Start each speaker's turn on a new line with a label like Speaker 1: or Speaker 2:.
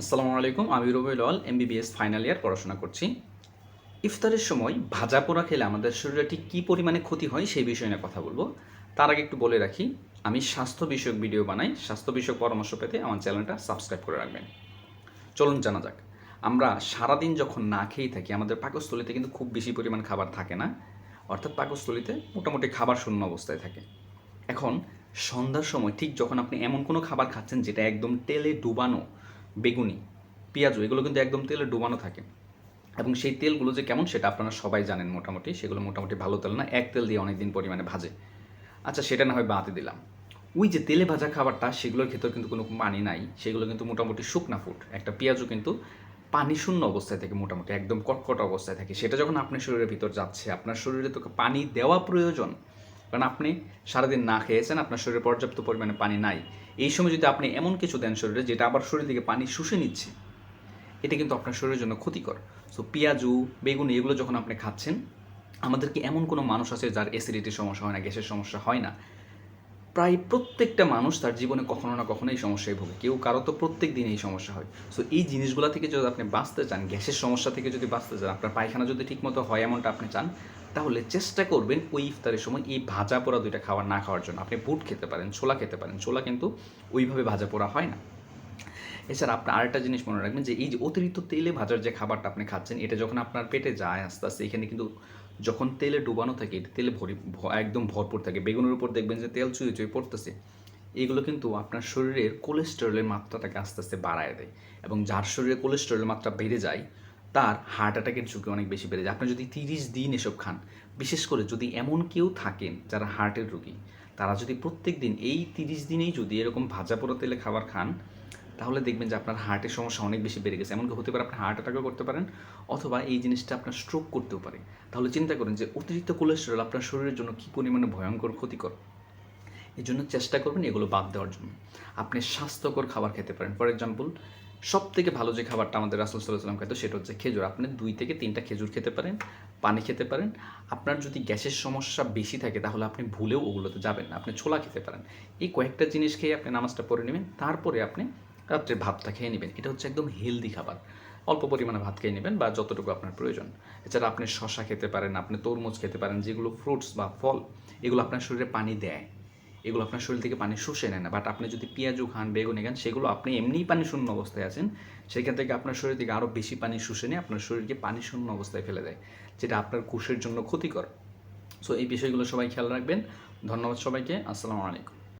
Speaker 1: আসসালামু আলাইকুম, আমি Rabiul Al MBBS final year পড়াশোনা করছি। ইফতারের সময় ভাজা পোড়া খেলে আমাদের শরীরে ঠিক কী পরিমাণে ক্ষতি হয় সেই বিষয়ে নিয়ে কথা বলব। তার আগে একটু বলে রাখি, আমি স্বাস্থ্য বিষয়ক ভিডিও বানাই। স্বাস্থ্য বিষয়ক পরামর্শ পেতে আমার চ্যানেলটা সাবস্ক্রাইব করে রাখবেন। চলুন জানা যাক, আমরা সারাদিন যখন না খেয়েই থাকি, আমাদের পাকস্থলিতে কিন্তু খুব বেশি পরিমাণ খাবার থাকে না। অর্থাৎ পাকস্থলিতে মোটামুটি খাবার শূন্য অবস্থায় থাকে। এখন সন্ধ্যার সময় ঠিক যখন আপনি এমন কোনো খাবার খাচ্ছেন যেটা একদম তেলে ডুবানো বেগুনি, পেঁয়াজু, এগুলো কিন্তু একদম তেলে ডুবানো থাকে। এবং সেই তেলগুলো যে কেমন সেটা আপনারা সবাই জানেন মোটামুটি, সেগুলো মোটামুটি ভালো তেল না, এক তেল দিয়ে অনেক দিন পরিমাণে ভাজে। আচ্ছা সেটা না হয় বাঁতে দিলাম। ওই যে তেলে ভাজা খাবারটা, সেগুলোর ক্ষেত্রে কিন্তু কোনো পানি নাই, সেগুলো কিন্তু মোটামুটি শুকনা ফুড একটা পেঁয়াজও কিন্তু পানি শূন্য অবস্থায় থাকে মোটামুটি, একদম কটকট অবস্থায় থাকে। সেটা যখন আপনার শরীরের ভিতর যাচ্ছে, আপনার শরীরে তোকে পানি দেওয়া প্রয়োজন কারণ আপনি সারাদিন না খেয়েছেন, আপনার শরীরে পর্যাপ্ত পরিমাণে পানি নাই। এই সময় যদি আপনি এমন কিছু দেন শরীরে, যেটা আবার শরীর থেকে পানি শুষে নিচ্ছে, এটা কিন্তু আপনার শরীরের জন্য ক্ষতিকর। সো পেঁয়াজু, বেগুনি, এগুলো যখন আপনি খাচ্ছেন, আমাদের কি এমন কোনো মানুষ আছে যার অ্যাসিডিটির সমস্যা হয় না, গ্যাসের সমস্যা হয় না? প্রায় প্রত্যেকটা মানুষ তার জীবনে কখনো না কখনো এই সমস্যায় ভোগে। কেউ কারও তো প্রত্যেক দিন এই সমস্যা হয়। সো এই জিনিসগুলো থেকে যদি আপনি বাঁচতে চান, গ্যাসের সমস্যা থেকে যদি বাঁচতে চান, আপনার পায়খানা যদি ঠিকমতো হয় এমনটা আপনি চান, তাহলে চেষ্টা করবেন ওই ইফতারের সময় এই ভাজা পোড়া দুইটা খাবার না খাওয়ার জন্য। আপনি বুট খেতে পারেন, ছোলা খেতে পারেন। ছোলা কিন্তু ওইভাবে ভাজা পোড়া হয় না। এছাড়া আপনার আরেকটা জিনিস মনে রাখবেন যে, এই যে অতিরিক্ত তেলে ভাজার যে খাবারটা আপনি খাচ্ছেন, এটা যখন আপনার পেটে যায় আস্তে আস্তে, এখানে কিন্তু যখন তেলে ডুবানো থাকে তেলে ভরি একদম ভরপুর থাকে। বেগুনের উপর দেখবেন যে তেল চুয়ে চুয়ে পড়তেছে। এগুলো কিন্তু আপনার শরীরের কোলেস্টেরলের মাত্রাটাকে আস্তে আস্তে বাড়ায় দেয় এবং যার শরীরে কোলেস্টেরলের মাত্রা বেড়ে যায়, তার হার্ট অ্যাটাকের ঝুঁকি অনেক বেশি বেড়ে যায়। আপনি যদি তিরিশ দিন এসব খান, বিশেষ করে যদি এমন কেউ থাকেন যারা হার্টের রোগী, তারা যদি প্রত্যেক দিন এই তিরিশ দিনেই যদি এরকম ভাজা পোড়া তেলে খাবার খান তাহলে দেখবেন যে আপনার হার্টের সমস্যা অনেক বেশি বেড়ে গেছে। এমনকি হতে পারে আপনি হার্ট অ্যাটাকও করতে পারেন অথবা এই জিনিসটা আপনার স্ট্রোক করতেও পারে। তাহলে চিন্তা করেন যে অতিরিক্ত কোলেস্টেরল আপনার শরীরের জন্য কী পরিমাণে ভয়ঙ্কর ক্ষতিকর? এই জন্য চেষ্টা করবেন এগুলো বাদ দেওয়ার জন্য। আপনি স্বাস্থ্যকর খাবার খেতে পারেন। ফর এক্সাম্পল সব থেকে ভালো যে খাবারটা আমাদের রাসুল সাল্লাহ সাল্লাম সেটা হচ্ছে খেজুর। আপনি দুই থেকে তিনটা খেজুর খেতে পারেন, পানি খেতে পারেন। আপনার যদি গ্যাসের সমস্যা বেশি থাকে, তাহলে আপনি ভুলেও ওগুলোতে যাবেন আপনি ছোলা খেতে পারেন। এই কয়েকটা জিনিস খেয়ে আপনি নামাজটা পড়ে নেবেন। তারপরে আপনি রাত্রে ভাতটা খেয়ে নেবেন। এটা হচ্ছে একদম হেলদি খাবার। অল্প পরিমাণে ভাত খেয়ে নেবেন বা যতটুকু আপনার প্রয়োজন। এছাড়া আপনি শশা খেতে পারেন, আপনি তরমুজ খেতে পারেন, যেগুলো ফ্রুটস বা ফল, এগুলো আপনার শরীরে পানি দেয়। এগুলো আপনার শরীর থেকে পানি শুষে নেয় না। বাট আপনি যদি পেঁয়াজু খান, বেগুনে খান, সেগুলো আপনি এমনিই পানি শূন্য অবস্থায় আছেন, সেখান থেকে আপনার শরীর থেকে আরও বেশি পানি শুষে নিয়ে আপনার শরীরকে পানি শূন্য অবস্থায় ফেলে দেয়, যেটা আপনার কোষের জন্য ক্ষতিকর। সো এই বিষয়গুলো সবাই খেয়াল রাখবেন। ধন্যবাদ সবাইকে। আসসালামু আলাইকুম।